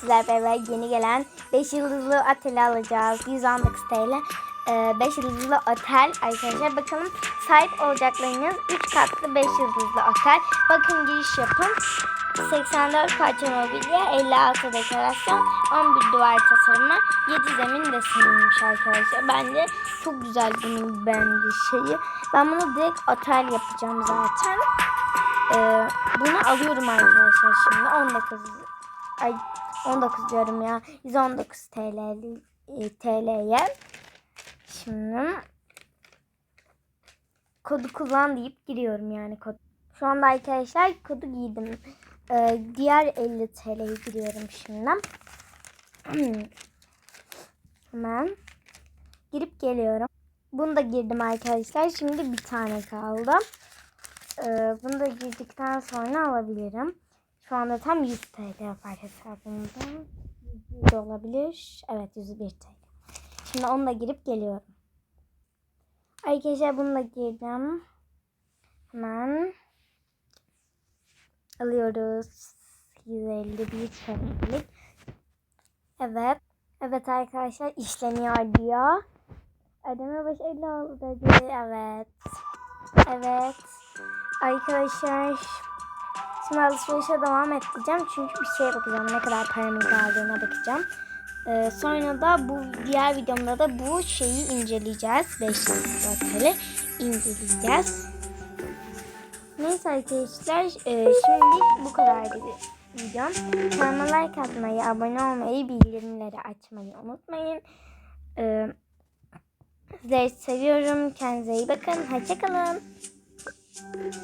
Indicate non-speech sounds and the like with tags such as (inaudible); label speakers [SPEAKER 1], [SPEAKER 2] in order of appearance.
[SPEAKER 1] Sizler beraber yeni gelen 5 yıldızlı oteli alacağız. 119 TL. 5 yıldızlı otel arkadaşlar. Bakalım sahip olacaklarınız 3 katlı 5 yıldızlı otel. Bakın giriş yapın. 84 parça mobilya, 56 dekorasyon, 11 duvar tasarımı, 7 zemin resimiymiş arkadaşlar. Bence çok güzel bunun bence şeyi. Ben bunu direkt otel yapacağım zaten. Ee, bunu alıyorum arkadaşlar şimdi. 19 ay 19 diyorum ya. 119 TL TL'ye. Şimdi kodu kullan deyip giriyorum yani kod. Şu anda arkadaşlar kodu giydim. Ee, diğer 50 TL'ye giriyorum şimdi. (clears throat) Hemen girip geliyorum. Bunu da girdim arkadaşlar. Şimdi bir tane kaldı. Ee, bunu da girdikten sonra alabilirim. Şu anda tam 100 TL var hesabımda. 100 de olabilir. Evet 101 TL. Şimdi onu girip geliyorum. Arkadaşlar bunu da girdim. Hemen alıyoruz. 151 TL'lik. Evet. Evet arkadaşlar işleniyor diyor. Ödeme başarılı oldu. Evet. Evet. Arkadaşlar şimdi alışverişe devam edeceğim. Çünkü bir şeye bakacağım. Ne kadar paramın kaldığına bakacağım. Ee, sonra da bu diğer videomda da bu şeyi inceleyeceğiz. 5 yıldızlı inceleyeceğiz. Neyse arkadaşlar e, şimdi bu kadardı videom. Kanalıma like atmayı, abone olmayı, bildirimleri açmayı unutmayın. Ee, sizleri seviyorum. Kendinize iyi bakın. Hoşçakalın.